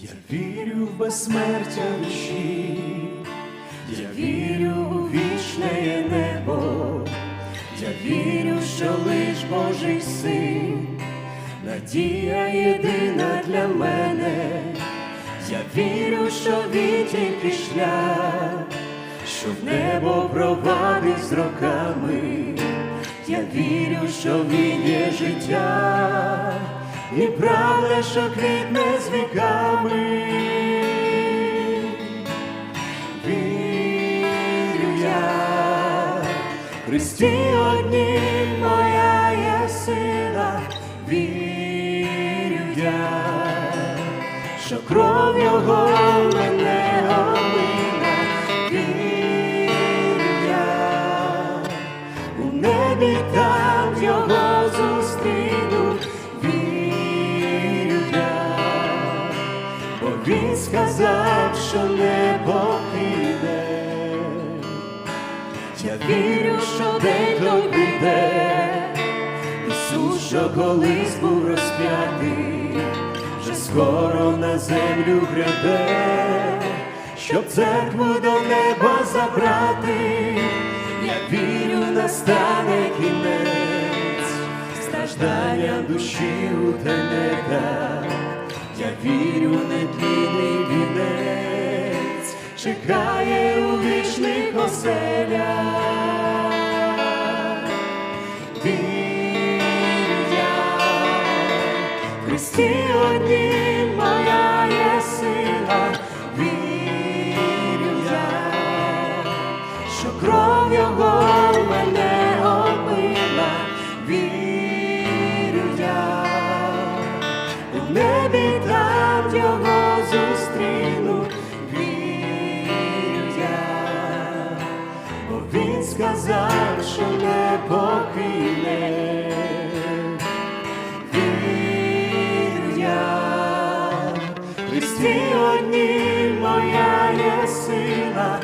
Я вірю в безсмертя душі, я вірю у вічне небо, я вірю, що лиш Божий син, надія єдина для мене, я вірю, що він тільки шлях, що в небо провадить з роками, я вірю, що він є життя, і правда, що квітне з віками. Вірю я, Христі одні моя є сила, вірю я, що кров його сказав, що не покине. Я вірю, що день той прийде, Ісус, що колись був розп'ятий, вже скоро на землю гряде, щоб церкву до неба забрати, я вірю, настане кінець, страждання душі у тенетах, я вірю, нетлінний вінець, чекає у вічних оселях. Вірю я, в Христі однім його зустріну, вірю я, бо він сказав, що не покине. Вірю я, однім моя є сила,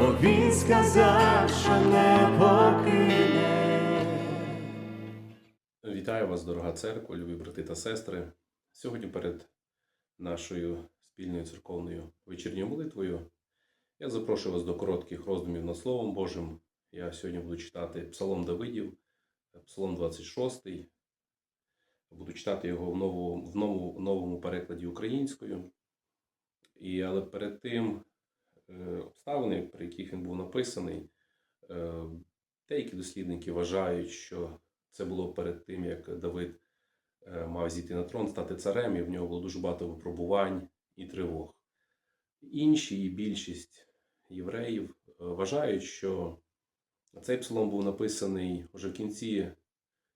бо він сказав, що не покине. Вітаю вас, дорога церква, любі брати та сестри. Сьогодні перед нашою спільною церковною вечірньою молитвою я запрошую вас до коротких роздумів над Словом Божим. Я сьогодні буду читати Псалом Давидів, Псалом 26. Буду читати його в новому, в новому, в новому перекладі українською. І, але перед тим обставини, при яких він був написаний, е, деякі дослідники вважають, що це було перед тим, як Давид е, мав зійти на трон, стати царем, і в нього було дуже багато випробувань і тривог. Інші і більшість євреїв е, вважають, що цей псалом був написаний вже в кінці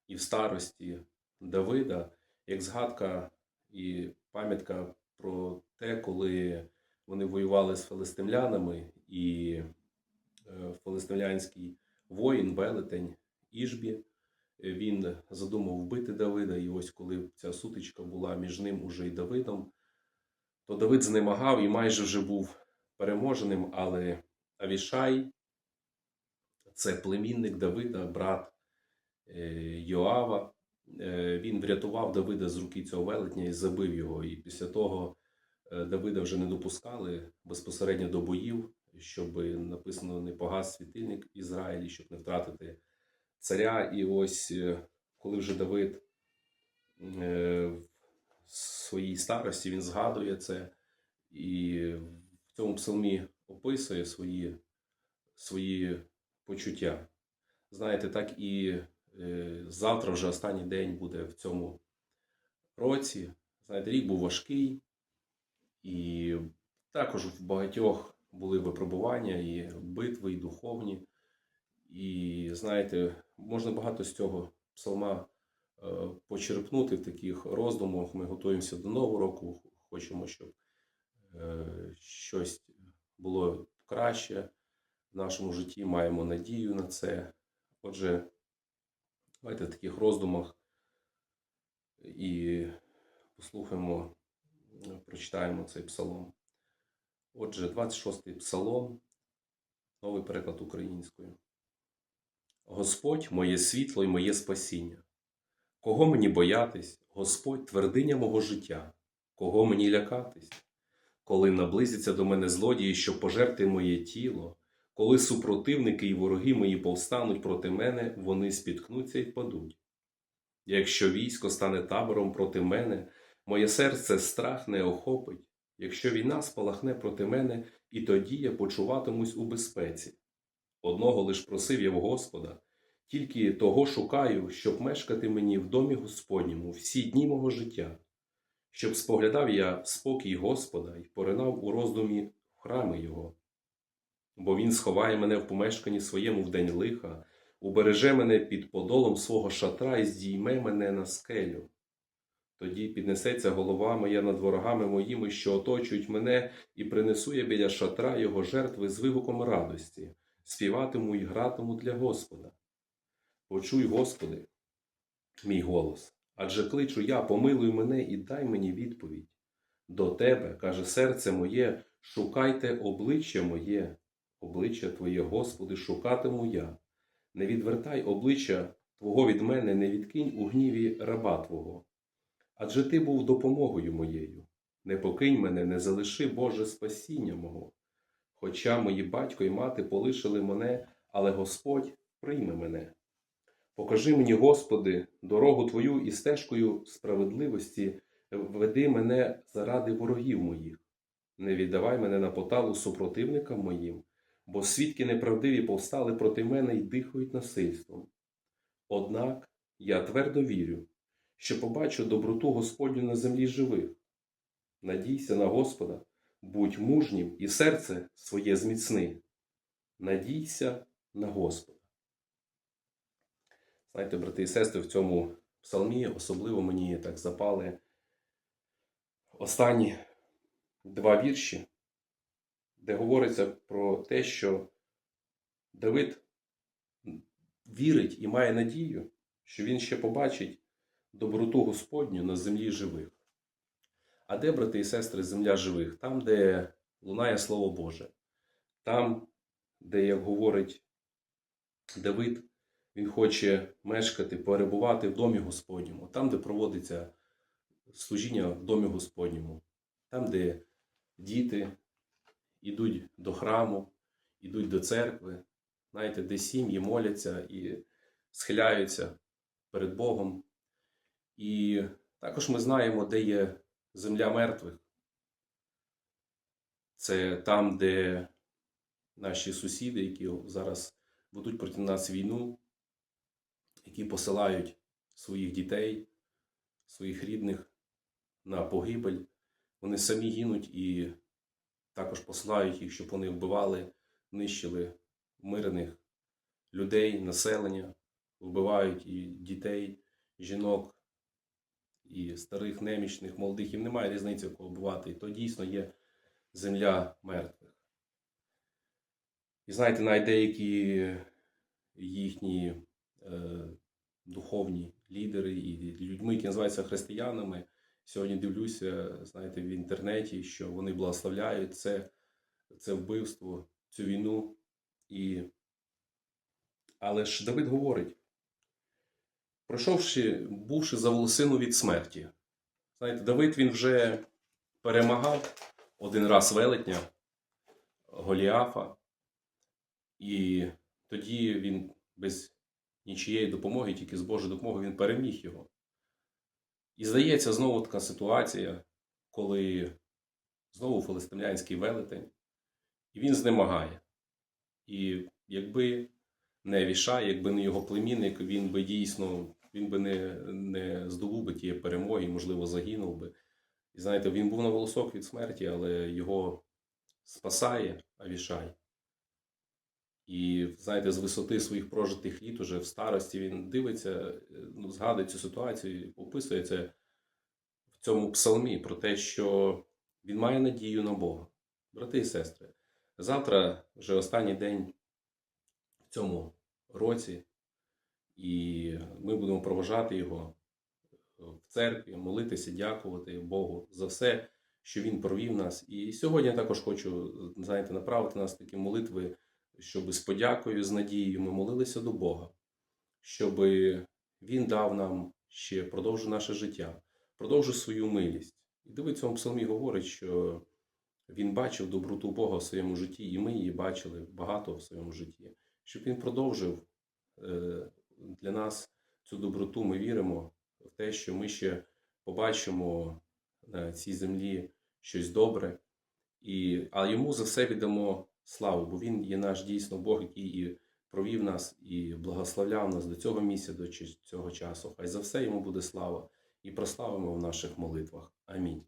і в старості Давида, як згадка і пам'ятка про те, коли вони воювали з филистимлянами, і е, филистимлянський воїн, велетень Іжбі, він задумав вбити Давида, і ось коли ця сутичка була між ним уже і Давидом, то Давид знемагав і майже вже був переможеним, але Авішай, це племінник Давида, брат е, Йоава, е, він врятував Давида з руки цього велетня і забив його. І після того е, Давида вже не допускали безпосередньо до боїв, щоб написано не погас світильник Ізраїлі, щоб не втратити царя. І ось е, коли вже Давид е, в своїй старості він згадує це і в цьому псалмі описує свої, свої почуття. Знаєте, так і е, завтра вже останній день буде в цьому році. Знаєте, рік був важкий, і також в багатьох були випробування, і битви, і духовні. І знаєте, можна багато з цього псалма е, почерпнути в таких роздумах. Ми готуємося до нового року, хочемо, щоб е, щось було краще в нашому житті, маємо надію на це. Отже, давайте в таких роздумах і послухаємо, прочитаємо цей псалом. Отже, 26-й псалом, новий переклад українською. Господь моє світло і моє спасіння. Кого мені боятись, Господь твердиня мого життя, кого мені лякатись? Коли наблизяться до мене злодії, щоб пожерти моє тіло, коли супротивники і вороги мої повстануть проти мене, вони спіткнуться і впадуть. Якщо військо стане табором проти мене, моє серце страх не охопить, якщо війна спалахне проти мене, і тоді я почуватимусь у безпеці. Одного лиш просив я в Господа, тільки того шукаю, щоб мешкати мені в домі Господньому всі дні мого життя, щоб споглядав я спокій Господа і поринав у роздумі храми Його. Бо Він сховає мене в помешканні своєму в день лиха, убереже мене під подолом свого шатра і здійме мене на скелю. Тоді піднесеться голова моя над ворогами моїми, що оточують мене, і принесу я біля шатра його жертви з вигуком радості, співатиму і гратиму для Господа. Почуй, Господи, мій голос, адже кличу я, помилуй мене і дай мені відповідь. До Тебе, каже серце моє, шукайте обличчя моє, обличчя Твоє, Господи, шукатиму я. Не відвертай обличчя Твого від мене, не відкинь у гніві раба Твого. Адже Ти був допомогою моєю. Не покинь мене, не залиши Боже спасіння мого. Хоча мої батько і мати полишили мене, але Господь прийме мене. Покажи мені, Господи, дорогу Твою і стежкою справедливості веди мене заради ворогів моїх. Не віддавай мене на поталу супротивникам моїм, бо свідки неправдиві повстали проти мене і дихають насильством. Однак я твердо вірю, що побачу доброту Господню на землі живих. Надійся на Господа, будь мужнім і серце своє зміцни. Надійся на Господа. Знаєте, брати і сестри, в цьому псалмі особливо мені так запали останні два вірші, де говориться про те, що Давид вірить і має надію, що він ще побачить доброту Господню на землі живих. А де, брати і сестри, земля живих? Там, де лунає Слово Боже, там, де, як говорить Давид, він хоче мешкати, перебувати в домі Господньому, там, де проводиться служіння в домі Господньому, там, де діти йдуть до храму, йдуть до церкви, знаєте, де сім'ї моляться і схиляються перед Богом. І також ми знаємо, де є земля мертвих. Це там, де наші сусіди, які зараз ведуть проти нас війну, які посилають своїх дітей, своїх рідних на погибель, вони самі гинуть і також посилають їх, щоб вони вбивали, нищили мирних людей, населення, вбивають і дітей, жінок, і старих, немічних, молодих. Їм немає різниці, кого вбивати. І то дійсно є земля мертвих. І знаєте, навіть деякі їхні е, духовні лідери і людьми, які називаються християнами, сьогодні дивлюся, знаєте, в інтернеті, що вони благословляють це, це вбивство, цю війну. І... Але ж Давид говорить, пройшовши, бувши за волосину від смерті. Знаєте, Давид він вже перемагав один раз велетня Голіафа, і тоді він без нічієї допомоги, тільки з Божої допомоги, він переміг його. І здається, знову така ситуація, коли знову филистимлянський велетень, і він знемагає. І якби не Віша, якби не його племінник, він би дійсно він би не, не здобув би тієї перемоги, можливо, загинув би. І знаєте, він був на волосок від смерті, але його спасає Авішай. І знаєте, з висоти своїх прожитих літ, уже в старості, він дивиться, е, ну, згадує цю ситуацію, описує це в цьому псалмі про те, що він має надію на Бога. Брати і сестри, завтра вже останній день в цьому році, і ми будемо проважати його е, в церкві, молитися, дякувати Богу за все, що Він провів нас. І сьогодні я також хочу знаєте, направити нас такі молитви, щоб з подякою, з надією ми молилися до Бога, щоб Він дав нам ще продовжив наше життя, продовжив свою милість. І в цьому псалмі говорить, що він бачив доброту Бога в своєму житті, і ми її бачили багато в своєму житті. Щоб він продовжив е, для нас цю доброту, ми віримо в те, що ми ще побачимо на цій землі щось добре, і, а йому за все віддамо славу, бо він є наш дійсно Бог, який і провів нас і благословляв нас до цього місця, до цього часу. Хай за все йому буде слава і прославимо в наших молитвах. Амінь.